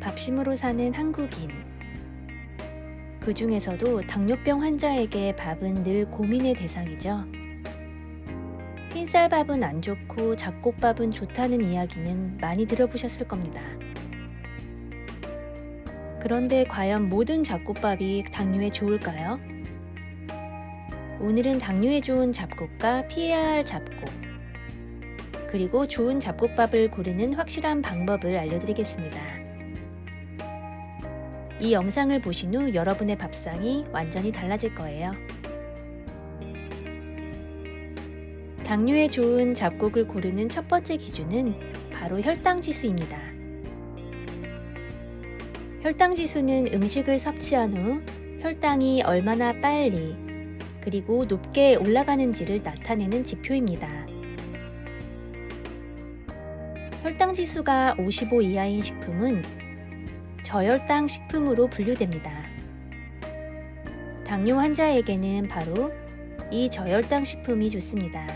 밥심으로 사는 한국인. 그 중에서도 당뇨병 환자에게 밥은 늘 고민의 대상이죠. 흰쌀밥은 안 좋고 잡곡밥은 좋다는 이야기는 많이 들어보셨을 겁니다. 그런데 과연 모든 잡곡밥이 당뇨에 좋을까요? 오늘은 당뇨에 좋은 잡곡과 피해야 할 잡곡, 그리고 좋은 잡곡밥을 고르는 확실한 방법을 알려드리겠습니다. 이 영상을 보신 후 여러분의 밥상이 완전히 달라질 거예요. 당뇨에 좋은 잡곡을 고르는 첫 번째 기준은 바로 혈당 지수입니다. 혈당 지수는 음식을 섭취한 후 혈당이 얼마나 빨리 그리고 높게 올라가는지를 나타내는 지표입니다. 혈당 지수가 55 이하인 식품은 저혈당 식품으로 분류됩니다. 당뇨 환자에게는 바로 이 저혈당 식품이 좋습니다.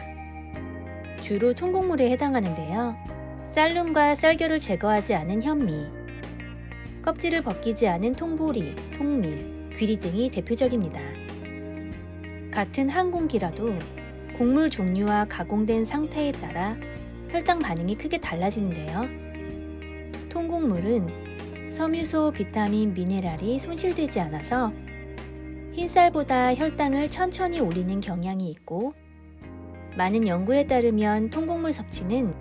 주로 통곡물에 해당하는데요. 쌀룸과 쌀결을 제거하지 않은 현미, 껍질을 벗기지 않은 통보리, 통밀, 귀리 등이 대표적입니다. 같은 한 공기라도 곡물 종류와 가공된 상태에 따라 혈당 반응이 크게 달라지는데요. 통곡물은 섬유소, 비타민, 미네랄이 손실되지 않아서 흰쌀보다 혈당을 천천히 올리는 경향이 있고 많은 연구에 따르면 통곡물 섭취는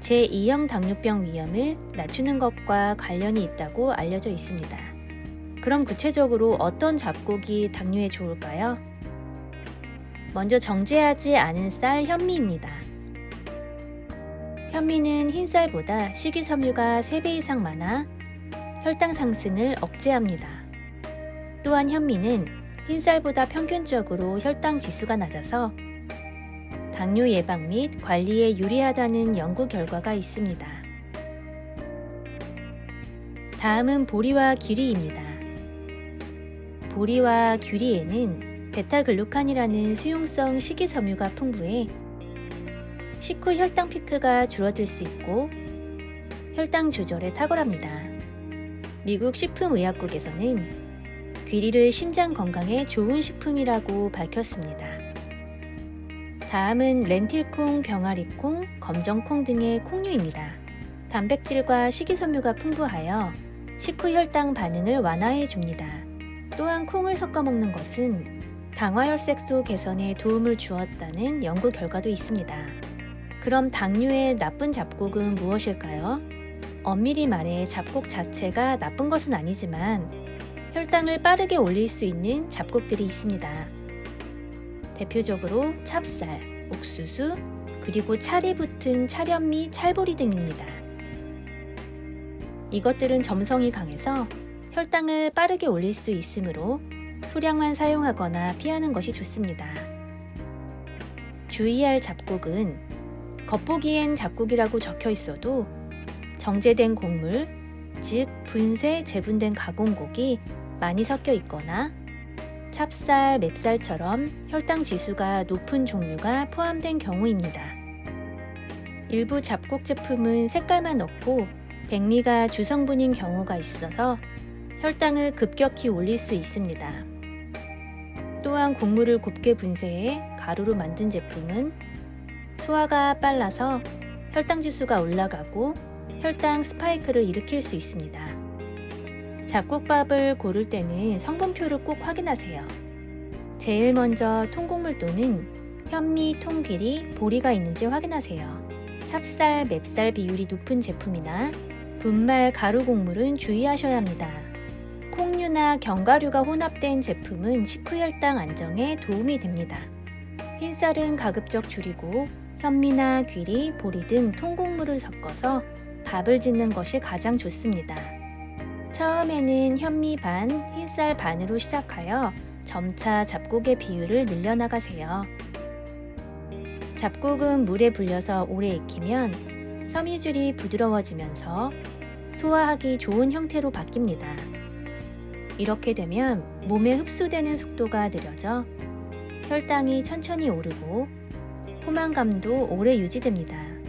제2형 당뇨병 위험을 낮추는 것과 관련이 있다고 알려져 있습니다. 그럼 구체적으로 어떤 잡곡이 당뇨에 좋을까요? 먼저 정제하지 않은 쌀 현미입니다. 현미는 흰쌀보다 식이섬유가 3배 이상 많아 혈당 상승을 억제합니다. 또한 현미는 흰쌀보다 평균적으로 혈당 지수가 낮아서 당뇨 예방 및 관리에 유리하다는 연구 결과가 있습니다. 다음은 보리와 귀리입니다. 보리와 귀리에는 베타글루칸이라는 수용성 식이섬유가 풍부해 식후 혈당 피크가 줄어들 수 있고 혈당 조절에 탁월합니다. 미국 식품의약국에서는 귀리를 심장 건강에 좋은 식품이라고 밝혔습니다. 다음은 렌틸콩, 병아리콩, 검정콩 등의 콩류입니다. 단백질과 식이섬유가 풍부하여 식후 혈당 반응을 완화해 줍니다. 또한 콩을 섞어 먹는 것은 당화혈색소 개선에 도움을 주었다는 연구 결과도 있습니다. 그럼 당뇨의 나쁜 잡곡은 무엇일까요? 엄밀히 말해 잡곡 자체가 나쁜 것은 아니지만 혈당을 빠르게 올릴 수 있는 잡곡들이 있습니다. 대표적으로 찹쌀, 옥수수, 그리고 찰이 붙은 찰현미, 찰보리 등입니다. 이것들은 점성이 강해서 혈당을 빠르게 올릴 수 있으므로 소량만 사용하거나 피하는 것이 좋습니다. 주의할 잡곡은 겉보기엔 잡곡이라고 적혀 있어도 정제된 곡물, 즉 분쇄, 재분된 가공곡이 많이 섞여 있거나 찹쌀, 맵쌀처럼 혈당 지수가 높은 종류가 포함된 경우입니다. 일부 잡곡 제품은 색깔만 넣고 백미가 주성분인 경우가 있어서 혈당을 급격히 올릴 수 있습니다. 또한 곡물을 곱게 분쇄해 가루로 만든 제품은 소화가 빨라서 혈당 지수가 올라가고 혈당 스파이크를 일으킬 수 있습니다. 잡곡밥을 고를 때는 성분표를 꼭 확인하세요. 제일 먼저 통곡물 또는 현미, 통귀리, 보리가 있는지 확인하세요. 찹쌀, 맵쌀 비율이 높은 제품이나 분말 가루 곡물은 주의하셔야 합니다. 콩류나 견과류가 혼합된 제품은 식후 혈당 안정에 도움이 됩니다. 흰쌀은 가급적 줄이고 현미나 귀리, 보리 등 통곡물을 섞어서 밥을 짓는 것이 가장 좋습니다. 처음에는 현미 반, 흰쌀 반으로 시작하여 점차 잡곡의 비율을 늘려나가세요. 잡곡은 물에 불려서 오래 익히면 섬유줄이 부드러워지면서 소화하기 좋은 형태로 바뀝니다. 이렇게 되면 몸에 흡수되는 속도가 느려져 혈당이 천천히 오르고 포만감도 오래 유지됩니다.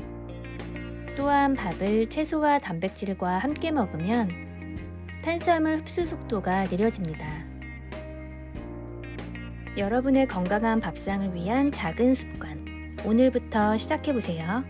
또한 밥을 채소와 단백질과 함께 먹으면 탄수화물 흡수 속도가 느려집니다. 여러분의 건강한 밥상을 위한 작은 습관. 오늘부터 시작해보세요.